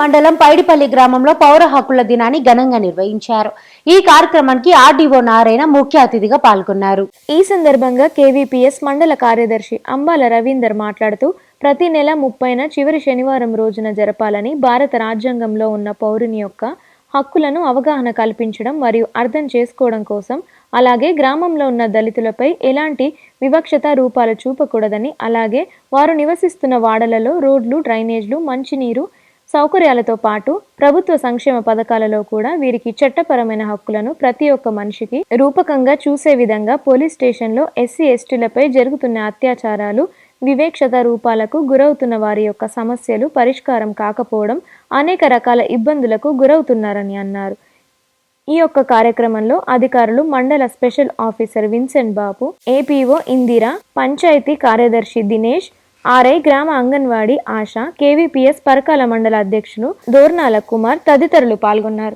మండలం పైడిపల్లి గ్రామంలో పౌర హక్కుల దినాన్ని ఘనంగా నిర్వహించారు. ఈ కార్యక్రమానికి ఆర్డీఓ నారాయణ ముఖ్య అతిథిగా పాల్గొన్నారు. ఈ సందర్భంగా కేవీపీఎస్ మండల కార్యదర్శి అంబాల రవీందర్ మాట్లాడుతూ ప్రతి నెల ముప్పైన చివరి శనివారం రోజున జరపాలని భారత రాజ్యాంగంలో ఉన్న పౌరుని యొక్క హక్కులను అవగాహన కల్పించడం మరియు అర్థం చేసుకోవడం కోసం అలాగే గ్రామంలో ఉన్న దళితులపై ఎలాంటి వివక్షత రూపాలు చూపకూడదని అలాగే వారు నివసిస్తున్న వాడలలో రోడ్లు డ్రైనేజ్లు మంచినీరు సౌకర్యాలతో పాటు ప్రభుత్వ సంక్షేమ పథకాలలో కూడా వీరికి చట్టపరమైన హక్కులను ప్రతి ఒక్క మనిషికి రూపకంగా చూసే విధంగా పోలీస్ స్టేషన్లో ఎస్సీ ఎస్టీలపై జరుగుతున్న అత్యాచారాలు వివేక్షత రూపాలకు గురవుతున్న వారి యొక్క సమస్యలు పరిష్కారం కాకపోవడం అనేక రకాల ఇబ్బందులకు గురవుతున్నారని అన్నారు. ఈ యొక్క కార్యక్రమంలో అధికారులు మండల special officer Vincent Babu APO Indira panchayat కార్యదర్శి దినేష్ ఆర్ఐ గ్రామ అంగన్వాడీ ఆశ కేవీపీఎస్ పరకాల మండల అధ్యక్షులు దోర్నాల కుమార్ తదితరులు పాల్గొన్నారు.